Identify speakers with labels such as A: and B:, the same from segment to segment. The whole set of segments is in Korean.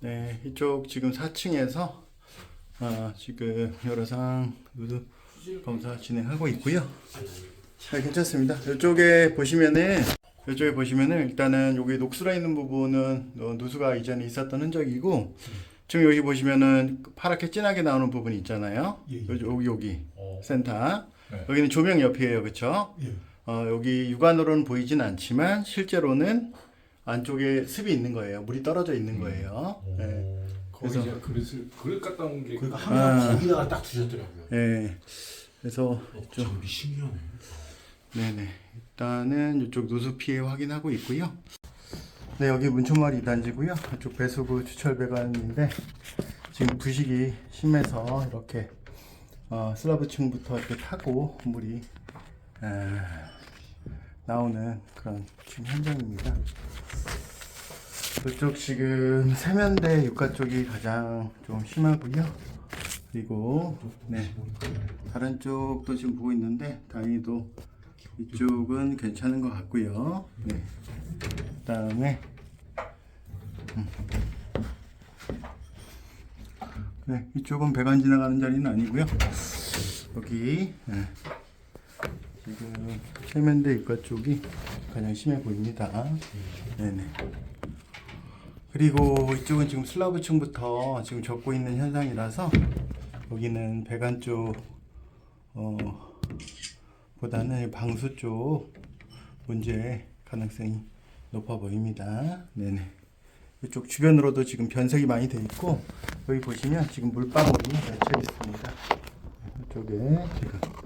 A: 네, 이쪽 지금 4층에서 아, 지금 여러상 누드 검사 진행하고 있고요. 잘 괜찮습니다. 이쪽에 보시면은 이쪽에 보시면은 일단은 여기 녹슬어 있는 부분은 어, 누수가 이전에 있었던 흔적이고 지금 여기 보시면은 파랗게 진하게 나오는 부분이 있잖아요.
B: 예, 예.
A: 여기 여기
B: 어.
A: 센터
B: 네.
A: 여기는 조명 옆이에요, 그렇죠?
B: 예.
A: 어, 여기 육안으로는 보이진 않지만 실제로는 안쪽에 습이 있는 거예요. 물이 떨어져 있는 거예요. 네.
B: 어. 거기
A: 그래서-
B: 제가 그릇을 그릇 갖다 온 게.
C: 그러니까
B: 그
C: 항상
A: 아.
C: 거기다가 딱 두셨더라고요.
A: 예. 그래서
C: 어, 장비 신기하네.
A: 네네. 일단은 이쪽 누수 피해 확인하고 있고요. 네, 여기 문초마리 2단지고요. 이쪽 배수구 주철배관인데 지금 부식이 심해서 이렇게 어, 슬라브층부터 이렇게 타고 물이 에, 나오는 그런 지금 현장입니다. 이쪽 지금 세면대 육가 쪽이 가장 좀 심하고요. 그리고 네 다른 쪽도 지금 보고 있는데 다행히도 이쪽은 괜찮은 것 같고요. 네. 그다음에 음. 네 이쪽은 배관 지나가는 자리는 아니고요. 여기 네. 지금 세면대 입과 쪽이 가장 심해 보입니다. 네네. 그리고 이쪽은 지금 슬라브층부터 지금 적고 있는 현상이라서 여기는 배관 쪽 어, 보다는 방수 쪽 문제 가능성이 높아 보입니다. 네네. 이쪽 주변으로도 지금 변색이 많이 돼 있고 여기 보시면 지금 물방울이 맺혀 있습니다. 이쪽에 지금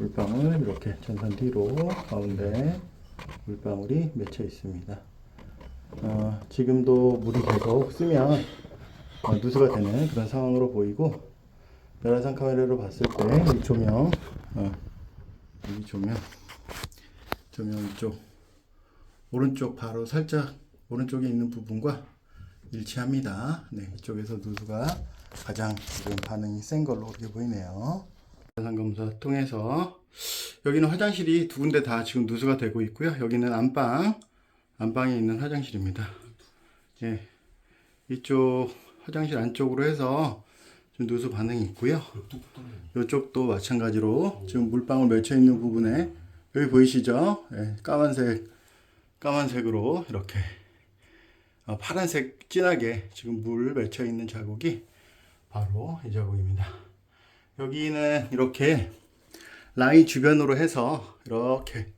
A: 물방울 이렇게 전선 뒤로 가운데 물방울이 맺혀 있습니다. 어, 지금도 물이 계속 쓰면 어, 누수가 되는 그런 상황으로 보이고 열화상 카메라로 봤을 때 이 조명 어, 이 조명 조명 이쪽 오른쪽 바로 살짝 오른쪽에 있는 부분과 일치합니다. 네, 이쪽에서 누수가 가장 지금 반응이 센 걸로 그렇게 보이네요. 상검사 통해서 여기는 화장실이 두 군데 다 지금 누수가 되고 있고요. 여기는 안방 안방에 있는 화장실입니다. 예, 이쪽 화장실 안쪽으로 해서 좀 누수 반응이 있고요. 이쪽도 마찬가지로 지금 물방울 맺혀 있는 부분에 여기 보이시죠? 예, 까만색 까만색으로 이렇게 어, 파란색 진하게 지금 물 맺혀 있는 자국이 바로 이 자국입니다. 여기는 이렇게 라인 주변으로 해서 이렇게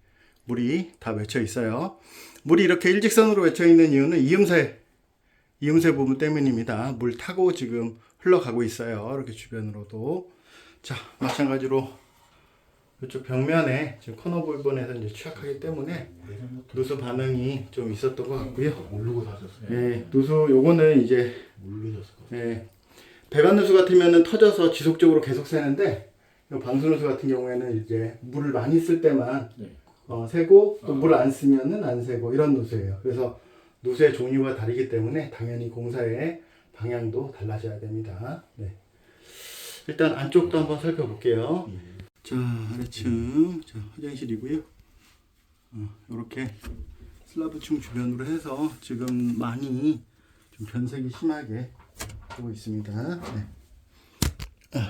A: 물이 다 맺혀 있어요. 물이 이렇게 일직선으로 맺혀 있는 이유는 이음새 이음새 부분 때문입니다. 물 타고 지금 흘러가고 있어요. 이렇게 주변으로도 자 마찬가지로 이쪽 벽면에 지금 코너 부분에서 이제 취약하기 때문에 누수 반응이 좀 있었던 것 같고요.
C: 모르고 사셨어요.
A: 예, 누수 요거는 이제
C: 모르셨을 것
A: 예, 배관 누수 같으면은 터져서 지속적으로 계속 새는데 요 방수 누수 같은 경우에는 이제 물을 많이 쓸 때만
B: 네.
A: 어, 새고 또 물 안 쓰면은 안 새고 이런 누수예요. 그래서 누수의 종류가 다르기 때문에 당연히 공사의 방향도 달라져야 됩니다. 네. 일단 안쪽도 한번 살펴볼게요. 자 아래층 자 화장실이고요. 어, 이렇게 슬라브층 주변으로 해서 지금 많이 좀 변색이 심하게 되고 있습니다. 네.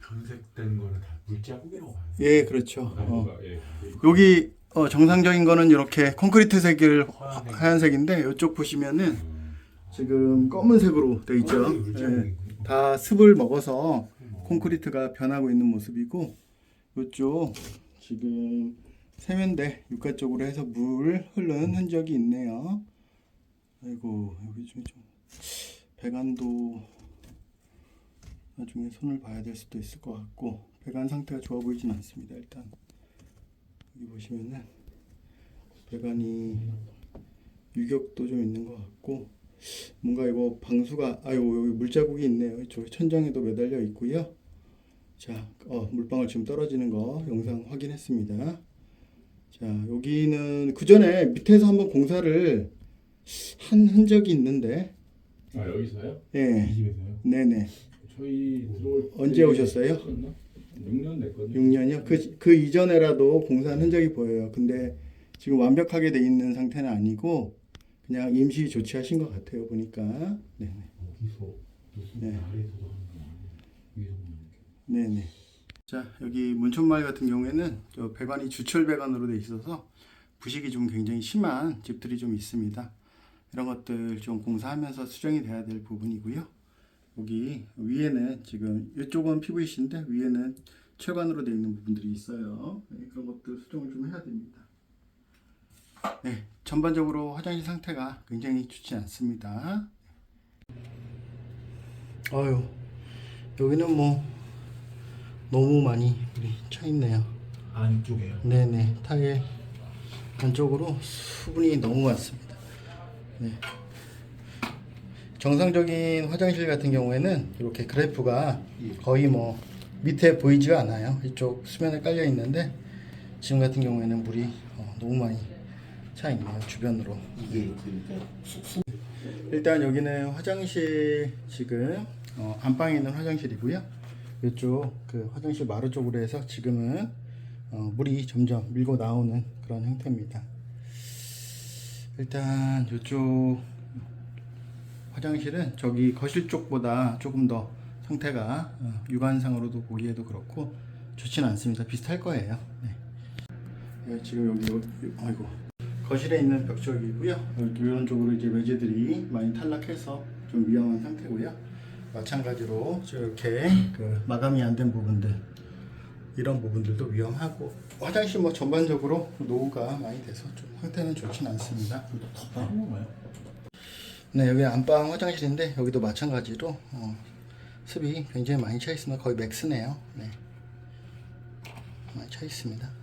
C: 변색된 거는 다 물자국이라고 봐요.
A: 예, 그렇죠. 어.
B: 나무가 예.
A: 여기 어, 정상적인 거는 이렇게 콘크리트 색을
C: 하얀색.
A: 하얀색인데 이쪽 보시면은 지금 검은색으로 돼 있죠. 예, 다 습을 먹어서 콘크리트가 변하고 있는 모습이고 이쪽 지금 세면대 육가 쪽으로 해서 물 흐르는 흔적이 있네요. 아이고 여기 좀, 좀 배관도 나중에 손을 봐야 될 수도 있을 것 같고 배관 상태가 좋아 보이진 않습니다. 일단 여기 보시면은 배관이 유격도 좀 있는 것 같고 뭔가 이거 방수가 아유 여기 물자국이 있네요. 이쪽 천장에도 매달려 있고요. 자, 어, 물방울 지금 떨어지는 거 영상 확인했습니다. 자, 여기는 그 전에 밑에서 한번 공사를 한 흔적이 있는데,
B: 아 여기서요?
C: 이
A: 예,
C: 집에서요.
A: 네네.
B: 저희 들어올
A: 언제 오셨어요?
B: 6년 됐거든요.
A: 6년이요? 그, 그 이전에라도 공사한 흔적이 보여요. 근데 지금 완벽하게 돼 있는 상태는 아니고, 그냥 임시 조치하신 것 같아요, 보니까. 네네.
C: 여기서 무슨
A: 네.
C: 아래에서도 하는 거 아니에요? 위에서 하는 게.
A: 네네. 자 여기 문촌마을 같은 경우에는 저 배관이 주철 배관으로 돼 있어서 부식이 좀 굉장히 심한 집들이 좀 있습니다. 이런 것들 좀 공사하면서 수정이 돼야 될 부분이고요. 여기 위에는 지금 이쪽은 PVC인데 위에는 철관으로 되어 있는 부분들이 있어요. 네, 그런 것들 수정을 좀 해야 됩니다. 네, 전반적으로 화장실 상태가 굉장히 좋지 않습니다. 아유, 여기는 뭐 너무 많이 물이 차 있네요.
C: 안쪽에요.
A: 네네, 타일 안쪽으로 수분이 너무 많습니다. 네. 정상적인 화장실 같은 경우에는 이렇게 그래프가 거의 뭐 밑에 보이지가 않아요. 이쪽 수면에 깔려 있는데 지금 같은 경우에는 물이 어, 너무 많이 차 있네요. 주변으로.
C: 이게 그러니까 쑥쑥
A: 일단 여기는 화장실 지금 어, 안방에 있는 화장실이고요. 이쪽 그 화장실 마루 쪽으로 해서 지금은 어, 물이 점점 밀고 나오는 그런 형태입니다. 일단 이쪽 화장실은 저기 거실 쪽보다 조금 더 상태가 어, 육안상으로도 보기에도 그렇고 좋지는 않습니다. 비슷할 거예요. 네. 예, 지금 여기 요- 아이고 거실에 있는 벽쪽이고요. 이런 쪽으로 이제 매제들이 많이 탈락해서 좀 위험한 상태고요. 마찬가지로 이렇게 그 마감이 안 된 부분들 이런 부분들도 위험하고 화장실 뭐 전반적으로 노후가 많이 돼서 좀 상태는 좋진 않습니다.
C: 건가요?
A: 네 여기 안방 화장실인데 여기도 마찬가지로 어, 습이 굉장히 많이 차 있습니다. 거의 맥스네요. 네. 많이 차 있습니다.